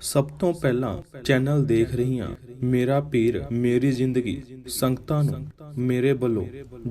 ਸਭ ਤੋਂ ਪਹਿਲਾਂ ਚੈਨਲ ਦੇਖ ਰਹੀਆਂ ਮੇਰਾ ਪੀਰ, ਮੇਰੀ ਜ਼ਿੰਦਗੀ, ਸੰਗਤਾਂ ਨੂੰ, ਮੇਰੇ ਵੱਲੋਂ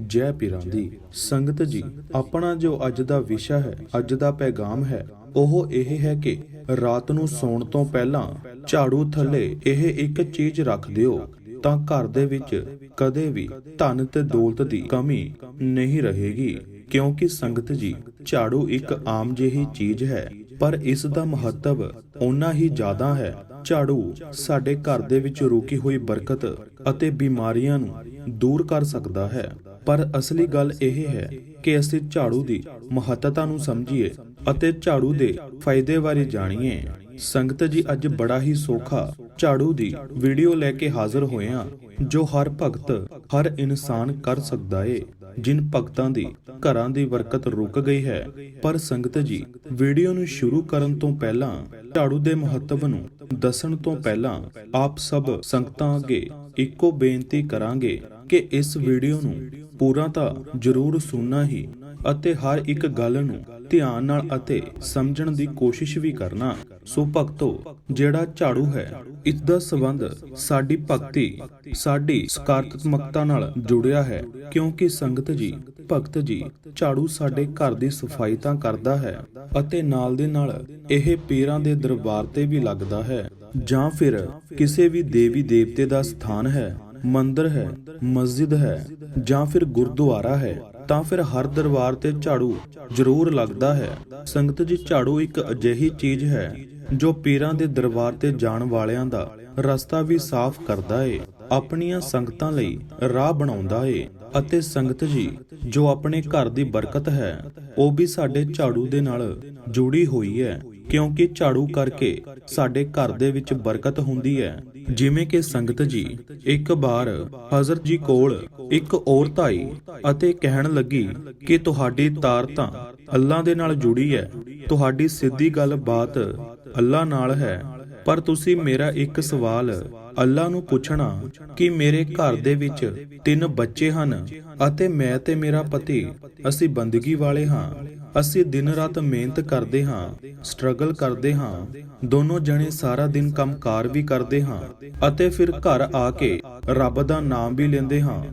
ਜੈ ਪੀਰਾਂ ਦੀ। ਸੰਗਤ ਜੀ, ਆਪਣਾ ਜੋ ਅੱਜ ਦਾ ਵਿਸ਼ਾ ਹੈ, ਅੱਜ ਦਾ ਪੈਗਾਮ ਹੈ, ਉਹ ਇਹ ਹੈ ਕਿ ਰਾਤ ਨੂੰ ਸੌਣ ਤੋਂ ਪਹਿਲਾਂ ਝਾੜੂ ਥੱਲੇ ਇਹ ਇੱਕ ਚੀਜ਼ ਰੱਖ ਦਿਓ, ਤਾਂ ਘਰ ਦੇ ਵਿੱਚ ਕਦੇ ਵੀ ਧਨ ਤੇ ਦੌਲਤ ਦੀ ਕਮੀ ਨਹੀਂ ਰਹੇਗੀ। ਕਿਉਂਕਿ ਸੰਗਤ ਜੀ, ਝਾੜੂ ਇੱਕ ਆਮ ਜਿਹੀ ਚੀਜ਼ ਹੈ ਪਰ ਇਸ ਦਾ ਮਹੱਤਵ ਓਨਾ ਹੀ ਜ਼ਿਆਦਾ ਹੈ। ਝਾੜੂ ਸਾਡੇ ਘਰ ਦੇ ਵਿੱਚ ਰੁਕੀ ਹੋਈ ਬਰਕਤ ਅਤੇ ਬਿਮਾਰੀਆਂ ਨੂੰ ਦੂਰ ਕਰ ਸਕਦਾ ਹੈ। ਪਰ ਅਸਲੀ ਗੱਲ ਇਹ ਹੈ ਕਿ ਅਸੀਂ ਝਾੜੂ ਦੀ ਮਹੱਤਤਾ ਨੂੰ ਸਮਝੀਏ ਅਤੇ ਝਾੜੂ ਦੇ ਫਾਇਦੇ ਬਾਰੇ ਜਾਣੀਏ। ਸੰਗਤ ਜੀ, ਅੱਜ ਬੜਾ ਹੀ ਸੌਖਾ ਝਾੜੂ ਦੀ ਵੀਡੀਓ ਲੈ ਕੇ ਹਾਜ਼ਰ ਹੋਏ ਹਾਂ, ਜੋ ਹਰ ਭਗਤ, ਹਰ ਇਨਸਾਨ ਕਰ ਸਕਦਾ ਏ। ਜਿਨ ਭਗਤਾਂ ਦੀ ਘਰਾਂ ਦੀ ਬਰਕਤ ਰੁਕ ਗਈ ਹੈ। ਪਰ ਸੰਗਤ ਜੀ, ਵੀਡੀਓ ਨੂੰ ਸ਼ੁਰੂ ਕਰਨ ਤੋਂ ਪਹਿਲਾਂ ਝਾੜੂ ਦੇ ਮਹੱਤਵ ਨੂੰ ਦੱਸਣ ਤੋਂ ਪਹਿਲਾਂ ਆਪ ਸਭ ਸੰਗਤਾਂ ਅੱਗੇ ਇੱਕੋ ਬੇਨਤੀ ਕਰਾਂਗੇ ਕਿ ਇਸ ਵੀਡੀਓ ਨੂੰ ਪੂਰਾ ਤਾਂ ਜ਼ਰੂਰ ਸੁਣਨਾ ਹੀ ਅਤੇ ਹਰ ਇੱਕ ਗੱਲ ਨੂੰ ਧਿਆਨ ਨਾਲ ਅਤੇ ਸਮਝਣ ਦੀ ਕੋਸ਼ਿਸ਼ ਵੀ ਕਰਨਾ। ਸੋ ਭਗਤੋ, ਜਿਹੜਾ ਝਾੜੂ ਹੈ, ਇਸ ਦਾ ਸੰਬੰਧ ਸਾਡੀ ਭਗਤੀ, ਸਾਡੀ ਸਕਾਰਾਤਮਕਤਾ ਨਾਲ ਜੁੜਿਆ ਹੈ, ਕਿਉਂਕਿ ਸੰਗਤ ਜੀ, ਭਗਤ ਜੀ, ਝਾੜੂ ਸਾਡੇ ਘਰ ਦੀ ਸਫ਼ਾਈ ਤਾਂ ਕਰਦਾ ਹੈ ਅਤੇ ਨਾਲ ਦੇ ਨਾਲ ਇਹ ਪੀਰਾਂ ਦੇ ਦਰਬਾਰ ਤੇ ਵੀ ਲੱਗਦਾ ਹੈ। ਜਾਂ ਫਿਰ ਕਿਸੇ ਵੀ ਦੇਵੀ ਦੇਵਤੇ ਦਾ ਸਥਾਨ ਹੈ, ਮੰਦਰ ਹੈ, ਮਸਜਿਦ ਹੈ, ਜਾਂ ਫਿਰ ਗੁਰਦੁਆਰਾ ਹੈ ਤਾਂ ਫਿਰ ਹਰ ਦਰਬਾਰ ਤੇ ਝਾੜੂ ਜ਼ਰੂਰ ਲੱਗਦਾ ਹੈ। ਸੰਗਤ ਜੀ, ਝਾੜੂ ਇੱਕ ਅਜਿਹੀ ਚੀਜ਼ ਹੈ ਜੋ ਪੀਰਾਂ ਦੇ ਦਰਬਾਰ ਤੇ ਜਾਣ ਵਾਲਿਆਂ ਦਾ ਰਸਤਾ ਵੀ ਸਾਫ਼ ਕਰਦਾ ਏ। ਆਪਣੀਆਂ ਸੰਗਤਾਂ ਲਈ ਰਾਹ ਬਣਾਉਂਦਾ ਏ ਅਤੇ ਸੰਗਤ ਜੀ, ਜੋ ਆਪਣੇ ਘਰ ਦੀ ਬਰਕਤ ਹੈ, ਉਹ ਵੀ ਸਾਡੇ ਝਾੜੂ ਦੇ ਨਾਲ ਜੁੜੀ ਹੋਈ ਹੈ ਕਿਉਂਕਿ ਝਾੜੂ ਕਰਕੇ ਸਾਡੇ ਘਰ ਦੇ ਵਿੱਚ ਬਰਕਤ ਹੁੰਦੀ ਹੈ। ਜਿਵੇਂ ਕਿ ਸੰਗਤ ਜੀ, ਇੱਕ ਵਾਰ ਹਜ਼ਰਤ ਜੀ ਕੋਲ ਇੱਕ ਔਰਤ ਆਈ ਅਤੇ ਕਹਿਣ ਲੱਗੀ ਕਿ ਤੁਹਾਡੀ ਤਾਰ ਤਾਂ ਅੱਲਾ ਦੇ ਨਾਲ ਜੁੜੀ ਹੈ ਤੁਹਾਡੀ ਸਿੱਧੀ ਗੱਲ ਬਾਤ ਅੱਲਾ ਨਾਲ ਹੈ, ਪਰ ਤੁਸੀਂ ਮੇਰਾ ਇੱਕ ਸਵਾਲ ਅੱਲਾ ਨੂੰ ਪੁੱਛਣਾ ਕਿ ਮੇਰੇ ਘਰ ਦੇ ਵਿੱਚ ਤਿੰਨ ਬੱਚੇ ਹਨ ਅਤੇ ਮੈਂ ਤੇ ਮੇਰਾ ਪਤੀ, ਅਸੀਂ ਬੰਦਗੀ ਵਾਲੇ ਹਾਂ, ਅਸੀਂ ਦਿਨ ਰਾਤ ਮਿਹਨਤ ਕਰਦੇ ਹਾਂ ਸਟਰਗਲ ਕਰਦੇ ਹਾਂ, ਦੋਨੋਂ ਜਣੇ ਸਾਰਾ ਦਿਨ ਕੰਮਕਾਰ ਵੀ ਕਰਦੇ ਹਾਂ ਅਤੇ ਫਿਰ ਘਰ ਆ ਕੇ ਰੱਬ ਦਾ ਨਾਮ ਵੀ ਲੈਂਦੇ ਹਾਂ,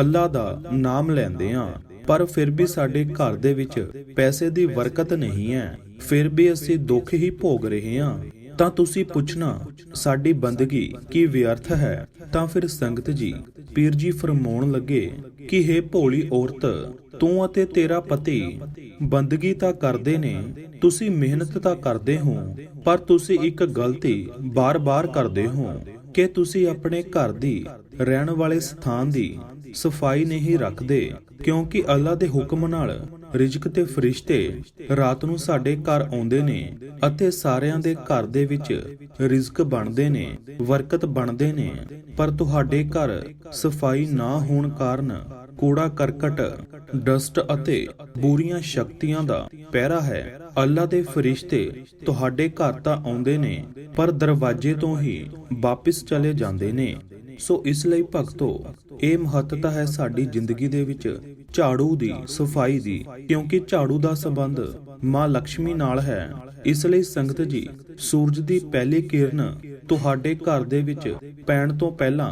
ਅੱਲਾ ਦਾ ਨਾਮ ਲੈਂਦੇ ਹਾਂ, ਪਰ ਫਿਰ ਵੀ ਸਾਡੇ ਘਰ ਦੇ ਵਿੱਚ ਪੈਸੇ ਦੀ ਬਰਕਤ ਨਹੀਂ ਹੈ, ਫਿਰ ਵੀ ਅਸੀਂ ਦੁੱਖ ਹੀ ਭੋਗ ਰਹੇ ਹਾਂ। ਤਾਂ ਤੁਸੀਂ ਪੁੱਛਣਾ, ਸਾਡੀ ਬੰਦਗੀ ਕੀ ਵਿਅਰਥ ਹੈ? ਤਾਂ ਫਿਰ ਸੰਗਤ ਜੀ, ਪੀਰ ਜੀ ਫਰਮਾਉਣ ਲੱਗੇ ਕਿ हे ਭੋਲੀ ਔਰਤ, ਤੂੰ ਅਤੇ ਤੇਰਾ ਪਤੀ ਬੰਦਗੀ ਤਾਂ ਕਰਦੇ ਨੇ, ਤੁਸੀਂ ਮਿਹਨਤ ਤਾਂ ਕਰਦੇ ਹੋ, ਪਰ ਤੁਸੀਂ ਇੱਕ ਗਲਤੀ ਬਾਰ-ਬਾਰ ਕਰਦੇ ਹੋ। ਕਿ ਤੁਸੀਂ ਆਪਣੇ ਘਰ ਦੀ ਰਹਿਣ ਵਾਲੇ ਸਥਾਨ ਦੀ ਸਫ਼ਾਈ ਨਹੀਂ ਰੱਖਦੇ, ਕਿਉਂਕਿ ਅੱਲਾ ਦੇ ਹੁਕਮ ਨਾਲ ਰਿਜ਼ਕ ਤੇ ਫਰਿਸ਼ਤੇ ਰਾਤ ਨੂੰ ਸਾਡੇ ਘਰ ਆਉਂਦੇ ਨੇ ਅਤੇ ਸਾਰਿਆਂ ਦੇ ਘਰ ਦੇ ਵਿੱਚ ਰਿਜ਼ਕ ਬਣਦੇ ਨੇ ਬਰਕਤ ਬਣਦੇ ਨੇ, ਪਰ ਤੁਹਾਡੇ ਘਰ ਸਫ਼ਾਈ ਨਾ ਹੋਣ ਕਾਰਨ ਕੂੜਾ ਕਰਕਟ, ਡਸਟ ਅਤੇ ਬੁਰੀਆਂ ਸ਼ਕਤੀਆਂ ਦਾ ਪਹਿਰਾ ਹੈ। ਅੱਲਾ ਦੇ ਫਰਿਸ਼ਤੇ ਤੁਹਾਡੇ ਘਰ ਤਾਂ ਆਉਂਦੇ ਨੇ ਪਰ ਦਰਵਾਜ਼ੇ ਤੋਂ ਹੀ ਵਾਪਸ ਚਲੇ ਜਾਂਦੇ ਨੇ। ਸੋ ਇਸ ਲਈ ਭਗਤੋ, ਇਹ ਮਹੱਤਤਾ ਹੈ ਸਾਡੀ ਜ਼ਿੰਦਗੀ ਦੇ ਵਿੱਚ ਝਾੜੂ ਦੀ, ਸਫ਼ਾਈ ਦੀ, ਕਿਉਂਕਿ ਝਾੜੂ ਦਾ ਸੰਬੰਧ ਮਾਂ ਲక్ష్ਮੀ ਨਾਲ ਹੈ। ਇਸ ਲਈ ਸੰਗਤ ਜੀ, ਸੂਰਜ ਦੀ ਪਹਿਲੀ ਕਿਰਨ ਤੁਹਾਡੇ ਘਰ ਦੇ ਵਿੱਚ ਪੈਣ ਤੋਂ ਪਹਿਲਾਂ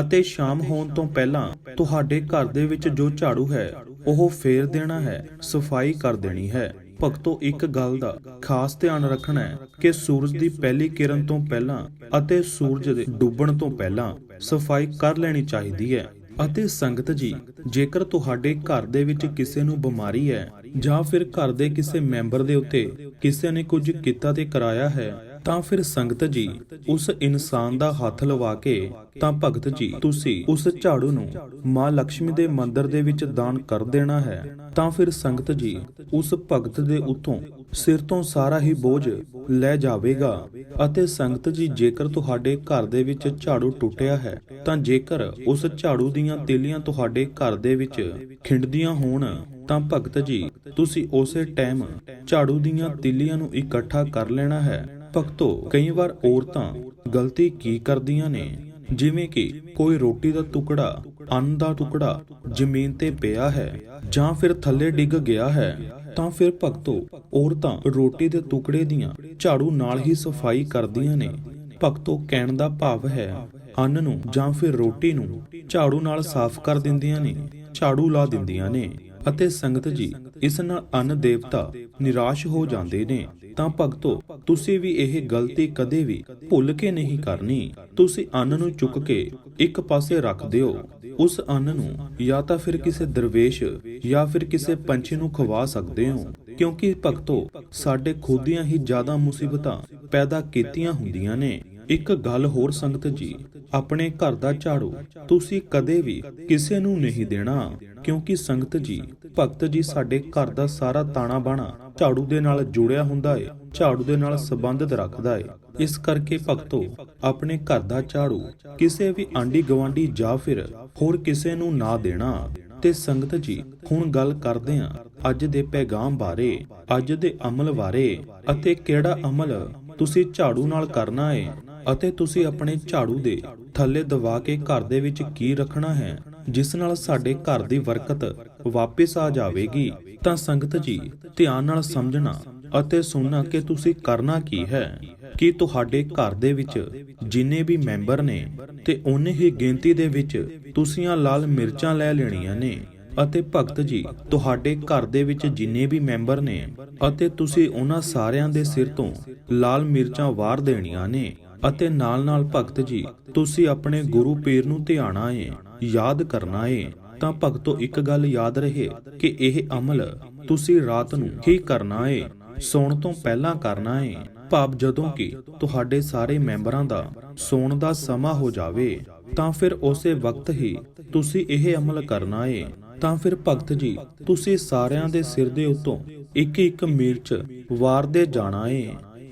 ਅਤੇ ਸ਼ਾਮ ਹੋਣ ਤੋਂ ਪਹਿਲਾਂ ਤੁਹਾਡੇ ਘਰ ਦੇ ਵਿੱਚ ਜੋ ਝਾੜੂ ਹੈ, ਉਹ ਫੇਰ ਦੇਣਾ ਹੈ, ਸਫ਼ਾਈ ਕਰ ਦੇਣੀ ਹੈ। ਭਗਤੋ ਇੱਕ ਗੱਲ ਦਾ ਖਾਸ ਧਿਆਨ ਰੱਖਣਾ ਹੈ ਕਿ ਸੂਰਜ ਦੀ ਪਹਿਲੀ ਕਿਰਨ ਤੋਂ ਪਹਿਲਾਂ ਅਤੇ ਸੂਰਜ ਦੇ ਡੁੱਬਣ ਤੋਂ ਪਹਿਲਾਂ ਸਫ਼ਾਈ ਕਰ ਲੈਣੀ ਚਾਹੀਦੀ ਹੈ ਅਤੇ ਸੰਗਤ ਜੀ, ਜੇਕਰ ਤੁਹਾਡੇ ਘਰ ਦੇ ਵਿੱਚ ਕਿਸੇ ਨੂੰ ਬਿਮਾਰੀ ਹੈ ਜਾਂ ਫਿਰ ਘਰ ਦੇ ਕਿਸੇ ਮੈਂਬਰ ਦੇ ਉੱਤੇ ਕਿਸੇ ਨੇ ਕੁਝ ਕੀਤਾ ਤੇ ਕਰਾਇਆ ਹੈ ਤਾਂ ਫਿਰ ਸੰਗਤ ਜੀ, ਉਸ ਇਨਸਾਨ ਦਾ ਹੱਥ ਲਵਾ ਕੇ ਤਾਂ ਭਗਤ ਜੀ, ਤੁਸੀਂ ਉਸ ਝਾੜੂ ਨੂੰ ਮਾਂ ਲక్ష్ਮੀ ਦੇ ਮੰਦਿਰ ਦੇ ਵਿੱਚ ਦਾਨ ਕਰ ਦੇਣਾ ਹੈ, ਤਾਂ ਫਿਰ ਸੰਗਤ ਜੀ, ਉਸ ਭਗਤ ਦੇ ਉੱਤੋਂ ਸਿਰ ਤੋਂ ਸਾਰਾ ਹੀ ਬੋਝ ਲੈ ਜਾਵੇਗਾ ਅਤੇ ਸੰਗਤ ਜੀ, ਜੇਕਰ ਤੁਹਾਡੇ ਘਰ ਦੇ ਵਿੱਚ ਝਾੜੂ ਟੁੱਟਿਆ ਹੈ, ਤਾਂ ਜੇਕਰ ਉਸ ਝਾੜੂ ਦੀਆਂ ਤੀਲੀਆਂ ਤੁਹਾਡੇ ਘਰ ਦੇ ਵਿੱਚ ਖਿੰਡਦੀਆਂ ਹੋਣ, ਤਾਂ ਭਗਤ ਜੀ, ਤੁਸੀਂ ਉਸੇ ਟਾਈਮ ਝਾੜੂ ਦੀਆਂ ਤਿੱਲੀਆਂ ਨੂੰ ਇਕੱਠਾ ਕਰ ਲੈਣਾ ਹੈ। ਭਗਤੋ ਕਈ ਵਾਰ ਔਰਤਾਂ ਗਲਤੀ ਕੀ ਕਰਦੀਆਂ ਨੇ? ਜਿਵੇਂ ਕਿ ਕੋਈ ਰੋਟੀ ਦਾ ਟੁਕੜਾ, ਅੰਨ ਦਾ ਟੁਕੜਾ ਜ਼ਮੀਨ ਤੇ ਪਿਆ ਹੈ ਜਾਂ ਫਿਰ ਥੱਲੇ ਡਿੱਗ ਗਿਆ ਹੈ, ਤਾਂ ਫਿਰ ਭਗਤੋ ਔਰਤਾਂ ਰੋਟੀ ਦੇ ਟੁਕੜੇ ਦੀਆਂ ਝਾੜੂ ਨਾਲ ਹੀ ਸਫ਼ਾਈ ਕਰਦੀਆਂ ਨੇ। ਭਗਤੋ ਕਹਿਣ ਦਾ ਭਾਵ ਹੈ, ਅੰਨ ਨੂੰ ਜਾਂ ਫਿਰ ਰੋਟੀ ਨੂੰ ਝਾੜੂ ਨਾਲ ਸਾਫ਼ ਕਰ ਦਿੰਦੀਆਂ ਨੇ, ਝਾੜੂ ਲਾ ਦਿੰਦੀਆਂ ਨੇ ਅਤੇ ਸੰਗਤ ਜੀ ਇਸ ਨਾਲ ਅੰਨ ਦੇਵਤਾ ਨਿਰਾਸ਼ ਹੋ ਜਾਂਦੇ ਨੇ। ਤਾਂ ਭਗਤੋ, ਤੁਸੀਂ ਵੀ ਇਹ ਗਲਤੀ ਕਦੇ ਵੀ ਭੁੱਲ ਕੇ ਨਹੀਂ ਕਰਨੀ। ਤੁਸੀਂ ਅੰਨ ਨੂੰ ਚੁੱਕ ਕੇ ਇੱਕ ਪਾਸੇ ਰੱਖ ਦਿਓ। ਉਸ ਅੰਨ ਨੂੰ ਜਾਂ ਤਾਂ ਫਿਰ ਕਿਸੇ ਦਰਵੇਸ਼ ਜਾਂ ਫਿਰ ਕਿਸੇ ਪੰਛੀ ਨੂੰ ਖਵਾ ਸਕਦੇ ਹੋ। ਕਿਉਂਕਿ ਭਗਤੋ, ਸਾਡੇ ਖੁਦ ਦੀਆਂ ਹੀ ਜ਼ਿਆਦਾ ਮੁਸੀਬਤਾਂ ਪੈਦਾ ਕੀਤੀਆਂ ਹੁੰਦੀਆਂ ਨੇ। ਇੱਕ ਗੱਲ ਹੋਰ ਸੰਗਤ ਜੀ, ਆਪਣੇ ਘਰ ਦਾ ਝਾੜੂ ਤੁਸੀਂ ਕਦੇ ਵੀ ਕਿਸੇ ਨੂੰ ਨਹੀਂ ਦੇਣਾ, ਕਿਉਂਕਿ ਸੰਗਤ ਜੀ, ਭਗਤ ਜੀ ਸਾਡੇ ਘਰ ਦਾ ਸਾਰਾ ਤਾਣਾ ਬਾਣਾ ਝਾੜੂ ਦੇ ਨਾਲ ਜੁੜਿਆ ਹੁੰਦਾ ਏ, ਝਾੜੂ ਦੇ ਨਾਲ ਸੰਬੰਧਿਤ ਰੱਖਦਾ ਏ। ਇਸ ਕਰਕੇ ਭਗਤੋ, ਆਪਣੇ ਘਰ ਦਾ ਝਾੜੂ ਕਿਸੇ ਵੀ ਆਂਡੀ ਗਵਾਂਡੀ ਜਾਂ ਫਿਰ ਹੋਰ ਕਿਸੇ ਨੂੰ ਨਾ ਦੇਣਾ। ਤੇ ਸੰਗਤ ਜੀ, ਹੁਣ ਗੱਲ ਕਰਦੇ ਹਾਂ ਅੱਜ ਦੇ ਪੈਗਾਮ ਬਾਰੇ, ਅੱਜ ਦੇ ਅਮਲ ਬਾਰੇ, ਅਤੇ ਕਿਹੜਾ ਅਮਲ ਤੁਸੀਂ ਝਾੜੂ ਨਾਲ ਕਰਨਾ ਏ ਅਤੇ ਤੁਸੀਂ ਆਪਣੇ ਝਾੜੂ ਦੇ ਥੱਲੇ ਦਬਾ ਕੇ ਘਰ ਦੇ ਵਿੱਚ ਕੀ ਰੱਖਣਾ ਹੈ, ਜਿਸ ਨਾਲ ਸਾਡੇ ਘਰ ਦੀ ਬਰਕਤ ਵਾਪਸ ਆ ਜਾਵੇਗੀ, ਤਾਂ ਸੰਗਤ ਜੀ, ਧਿਆਨ ਨਾਲ ਸਮਝਣਾ ਅਤੇ ਸੁਣਨਾ ਕਿ ਤੁਸੀਂ ਕਰਨਾ ਕੀ ਹੈ। ਕਿ ਤੁਹਾਡੇ ਘਰ ਦੇ ਵਿੱਚ ਜਿੰਨੇ ਵੀ ਮੈਂਬਰ ਨੇ ਤੇ ਉਨੇ ਹੀ ਗਿਣਤੀ ਦੇ ਵਿੱਚ ਤੁਸੀਂ ਆ ਲਾਲ ਮਿਰਚਾਂ ਲੈ ਲੈਣੀਆਂ ਨੇ ਅਤੇ ਭਗਤ ਜੀ, ਤੁਹਾਡੇ ਘਰ ਦੇ ਵਿੱਚ ਜਿੰਨੇ ਵੀ ਮੈਂਬਰ ਨੇ ਅਤੇ ਤੁਸੀਂ ਉਹਨਾਂ ਸਾਰਿਆਂ ਦੇ ਸਿਰ ਤੋਂ ਲਾਲ ਮਿਰਚਾਂ ਵਾਰ ਦੇਣੀਆਂ ਨੇ ਅਤੇ ਨਾਲ-ਨਾਲ ਭਗਤ ਜੀ, ਤੁਸੀਂ ਆਪਣੇ ਗੁਰੂ ਪੀਰ ਨੂੰ ਧਿਆਣਾ ਏ ਯਾਦ ਕਰਨਾ ਏ, ਤਾਂ ਭਗਤੋ ਇੱਕ ਗੱਲ ਯਾਦ ਰਹੇ ਕਿ ਇਹ ਅਮਲ ਤੁਸੀਂ ਰਾਤ ਨੂੰ ਹੀ ਕਰਨਾ ਏ, ਸੌਣ ਤੋਂ ਪਹਿਲਾਂ ਕਰਨਾ ਏ। ਭਾਵ ਜਦੋਂ ਕਿ ਤੁਹਾਡੇ ਸਾਰੇ ਮੈਂਬਰਾਂ ਦਾ ਸੌਣ ਦਾ ਸਮਾਂ ਹੋ ਜਾਵੇ, ਤਾਂ ਫਿਰ ਉਸੇ ਵਕਤ ਹੀ ਤੁਸੀਂ ਇਹ ਅਮਲ ਕਰਨਾ ਏ। ਤਾਂ ਫਿਰ ਭਗਤ ਜੀ, ਤੁਸੀਂ ਸਾਰਿਆਂ ਦੇ ਸਿਰ ਦੇ ਉੱਤੋਂ ਇੱਕ ਇੱਕ ਮਿਰਚ ਵਾਰਦੇ ਜਾਣਾ ਏ।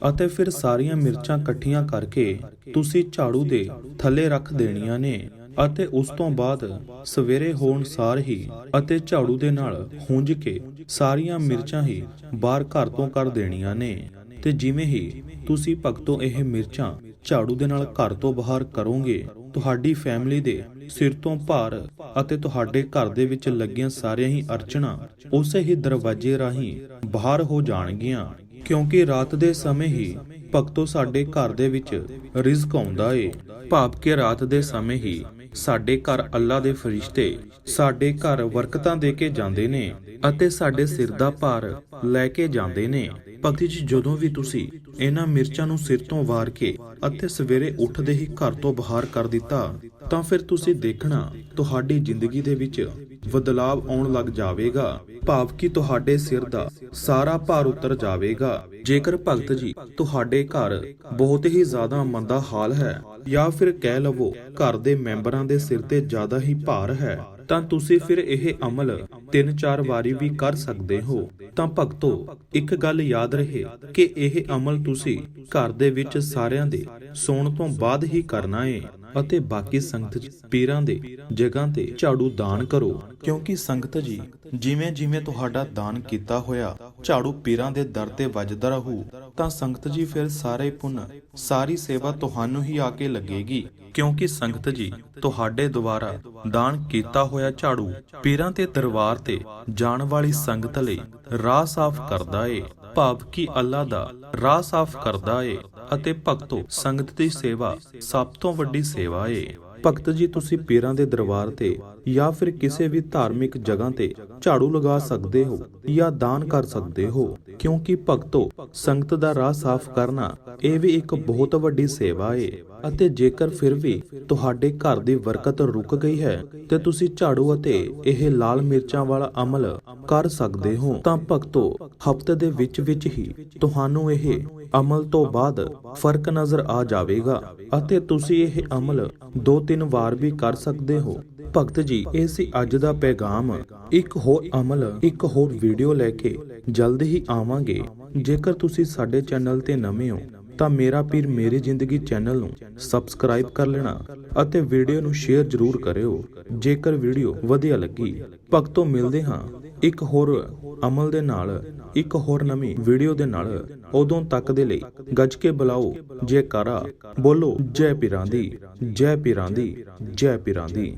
ਅਤੇ ਫਿਰ ਸਾਰੀਆਂ ਮਿਰਚਾਂ ਇਕੱਠੀਆਂ ਕਰਕੇ ਤੁਸੀਂ ਝਾੜੂ ਦੇ ਥੱਲੇ ਰੱਖ ਦੇਣੀਆਂ ਨੇ ਅਤੇ ਉਸ ਤੋਂ ਬਾਅਦ ਸਵੇਰੇ ਹੋਣ ਸਾਰ ਹੀ ਅਤੇ ਝਾੜੂ ਦੇ ਨਾਲ ਹੁੰਜ ਕੇ ਸਾਰੀਆਂ ਮਿਰਚਾਂ ਹੀ ਬਾਹਰ ਘਰ ਤੋਂ ਕਰ ਦੇਣੀਆਂ ਨੇ ਤੇ ਜਿਵੇਂ ਹੀ ਤੁਸੀਂ ਭਗਤੋਂ ਇਹ ਮਿਰਚਾਂ ਝਾੜੂ ਦੇ ਨਾਲ ਘਰ ਤੋਂ ਬਾਹਰ ਕਰੋਗੇ, ਤੁਹਾਡੀ ਫੈਮਿਲੀ ਦੇ ਸਿਰ ਤੋਂ ਭਾਰ ਅਤੇ ਤੁਹਾਡੇ ਘਰ ਦੇ ਵਿੱਚ ਲੱਗੀਆਂ ਸਾਰੀਆਂ ਹੀ ਅਰਚਨਾ ਉਸੇ ਹੀ ਦਰਵਾਜ਼ੇ ਰਾਹੀਂ ਬਾਹਰ ਹੋ ਜਾਣਗੀਆਂ। ਕਿਉਂਕਿ ਰਾਤ ਦੇ ਸਮੇਂ ਹੀ ਭਗਤੋ ਸਾਡੇ ਘਰ ਦੇ ਵਿੱਚ ਰਿਜ਼ਕ ਆਉਂਦਾ ਏ। ਭਾਵ ਕਿ ਰਾਤ ਦੇ ਸਮੇਂ ਹੀ ਸਾਡੇ ਘਰ ਅੱਲਾ ਦੇ ਫਰਿਸ਼ਤੇ ਸਾਡੇ ਘਰ ਬਰਕਤਾਂ ਦੇ ਕੇ ਜਾਂਦੇ ਨੇ ਅਤੇ ਸਾਡੇ ਸਿਰ ਦਾ ਭਾਰ ਲੈ ਕੇ ਜਾਂਦੇ ਨੇ। ਭਗਤੀ ਜੀ, ਜਦੋਂ ਵੀ ਤੁਸੀਂ ਇਹਨਾਂ ਮਿਰਚਾਂ ਨੂੰ ਸਿਰ ਤੋਂ ਵਾਰ ਕੇ ਅਤੇ ਸਵੇਰੇ ਉੱਠਦੇ ਹੀ ਘਰ ਤੋਂ ਬਾਹਰ ਕਰ ਦਿੱਤਾ, ਤਾਂ ਫਿਰ ਤੁਸੀਂ ਦੇਖਣਾ ਤੁਹਾਡੀ ਜ਼ਿੰਦਗੀ ਦੇ ਵਿੱਚ ਬਦਲਾਵ ਆਉਣ ਲੱਗ ਜਾਵੇਗਾ। ਭਾਵ ਕਿ ਤੁਹਾਡੇ ਸਿਰ ਦਾ ਸਾਰਾ ਭਾਰ ਉਤਰ ਜਾਵੇਗਾ। ਜੇਕਰ ਭਗਤ ਜੀ ਤੁਹਾਡੇ ਘਰ ਬਹੁਤ ਹੀ ਜ਼ਿਆਦਾ ਮੰਦਾ ਹਾਲ ਹੈ ਜਾਂ ਫਿਰ ਕਹਿ ਲਵੋ ਘਰ ਦੇ ਮੈਂਬਰਾਂ ਦੇ ਸਿਰ ਤੇ ਜ਼ਿਆਦਾ ਹੀ ਭਾਰ ਹੈ, ਤਾਂ ਤੁਸੀਂ ਫਿਰ ਇਹ ਅਮਲ ਤਿੰਨ ਚਾਰ ਵਾਰੀ ਵੀ ਕਰ ਸਕਦੇ ਹੋ। ਤਾਂ ਭਗਤੋ, ਇੱਕ ਗੱਲ ਯਾਦ ਰਹੇ ਕਿ ਇਹ ਅਮਲ ਤੁਸੀਂ ਘਰ ਦੇ ਵਿੱਚ ਸਾਰਿਆਂ ਦੇ ਸੌਣ ਤੋਂ ਬਾਅਦ ਹੀ ਕਰਨਾ ਏ। ਅਤੇ ਬਾਕੀ ਸੰਗਤ ਪੀਰਾਂ ਦੇ ਜਗ੍ਹਾ ਤੇ ਝਾੜੂ ਦਾਨ ਕਰੋ। ਕਿਉਂਕਿ ਸੰਗਤ ਜੀ, ਜਿਵੇਂ ਜਿਵੇਂ ਤੁਹਾਡਾ ਦਾਨ ਕੀਤਾ ਹੋਇਆ, ਝਾੜੂ ਪੀਰਾਂ ਦੇ ਦਰ ਤੇ ਵੱਜਦਾ ਰਹੂ, ਤਾਂ ਸੰਗਤ ਜੀ ਫਿਰ ਸਾਰੇ ਪੁੰਨ, ਸਾਰੀ ਸੇਵਾ ਤੁਹਾਨੂੰ ਹੀ ਆ ਕੇ ਲੱਗੇਗੀ। ਕਿਉਂਕਿ ਸੰਗਤ ਜੀ, ਤੁਹਾਡੇ ਦੁਆਰਾ ਦਾਨ ਕੀਤਾ ਹੋਇਆ ਝਾੜੂ ਪੀਰਾਂ ਤੇ ਦਰਬਾਰ ਤੇ ਜਾਣ ਵਾਲੀ ਸੰਗਤ ਲਈ ਰਾਹ ਸਾਫ਼ ਕਰਦਾ ਏ। ਭਾਵ ਕਿ ਅੱਲਾ ਦਾ ਰਾਹ ਸਾਫ਼ ਕਰਦਾ ਏ। ਅਤੇ ਭਗਤੋ, ਸੰਗਤ ਦੀ ਸੇਵਾ ਸਭ ਤੋਂ ਵੱਡੀ ਸੇਵਾ ਏ। ਭਗਤ ਜੀ, ਤੁਸੀਂ ਪੀਰਾਂ ਦੇ ਦਰਬਾਰ ਤੇ ਜਾਂ ਫਿਰ ਕਿਸੇ ਵੀ ਧਾਰਮਿਕ ਜਗ੍ਹਾ ਤੇ ਝਾੜੂ ਲਗਾ ਸਕਦੇ ਹੋ ਜਾਂ ਦਾਨ ਕਰ ਸਕਦੇ ਹੋ, ਕਿਉਂਕਿ ਭਗਤੋ, ਸੰਗਤ ਦਾ ਰਾਹ ਸਾਫ਼ ਕਰਨਾ ਇਹ ਵੀ ਇੱਕ ਬਹੁਤ ਵੱਡੀ ਸੇਵਾ ਏ ਅਤੇ ਜੇਕਰ ਫਿਰ ਵੀ ਤੁਹਾਡੇ ਘਰ ਦੀ ਬਰਕਤ ਰੁਕ ਗਈ ਹੈ ਤੇ ਤੁਸੀਂ ਝਾੜੂ ਅਤੇ ਇਹ ਲਾਲ ਮਿਰਚਾਂ ਵਾਲਾ ਅਮਲ ਕਰ ਸਕਦੇ ਹੋ, ਤਾਂ ਭਗਤੋ, ਹਫ਼ਤੇ ਦੇ ਵਿੱਚ ਵਿੱਚ ਹੀ ਤੁਹਾਨੂੰ ਇਹ ਅਮਲ ਤੋਂ ਬਾਅਦ ਫ਼ਰਕ ਨਜ਼ਰ ਆ ਜਾਵੇਗਾ ਅਤੇ ਤੁਸੀਂ ਇਹ ਅਮਲ ਦੋ ਤਿੰਨ ਵਾਰ ਵੀ ਕਰ ਸਕਦੇ ਹੋ। ਭਗਤ ਜੀ, ਇਹ ਸੀ ਅੱਜ ਦਾ ਪੈਗਾਮ। ਇੱਕ ਹੋਰ ਅਮਲ, ਇੱਕ ਹੋਰ ਵੀਡੀਓ ਲੈ ਕੇ ਜਲਦ ਹੀ ਆਵਾਂਗੇ। ਜੇਕਰ ਤੁਸੀਂ ਸਾਡੇ ਚੈਨਲ ਤੇ ਨਵੇਂ ਹੋ, ਤਾਂ ਮੇਰਾ ਪੀਰ ਮੇਰੀ ਜ਼ਿੰਦਗੀ ਚੈਨਲ ਨੂੰ ਸਬਸਕ੍ਰਾਈਬ ਕਰ ਲੈਣਾ ਅਤੇ ਵੀਡੀਓ ਨੂੰ ਸ਼ੇਅਰ ਜ਼ਰੂਰ ਕਰਿਓ। ਜੇਕਰ ਵੀਡੀਓ ਵਧੀਆ ਲੱਗੀ, ਭਗਤੋਂ ਮਿਲਦੇ ਹਾਂ। ਇੱਕ ਹੋਰ ਅਮਲ ਦੇ ਨਾਲ, ਇੱਕ ਹੋਰ ਨਵੀਂ ਵੀਡੀਓ ਦੇ ਨਾਲ। ਉਦੋਂ ਤੱਕ ਦੇ ਲਈ ਗੱਜ ਕੇ ਬੁਲਾਓ। ਜੈਕਾਰਾ, ਬੋਲੋ, ਜੈ ਪੀਰਾਂ ਦੀ, ਜੈ ਪੀਰਾਂ ਦੀ, ਜੈ ਪੀਰਾਂ ਦੀ।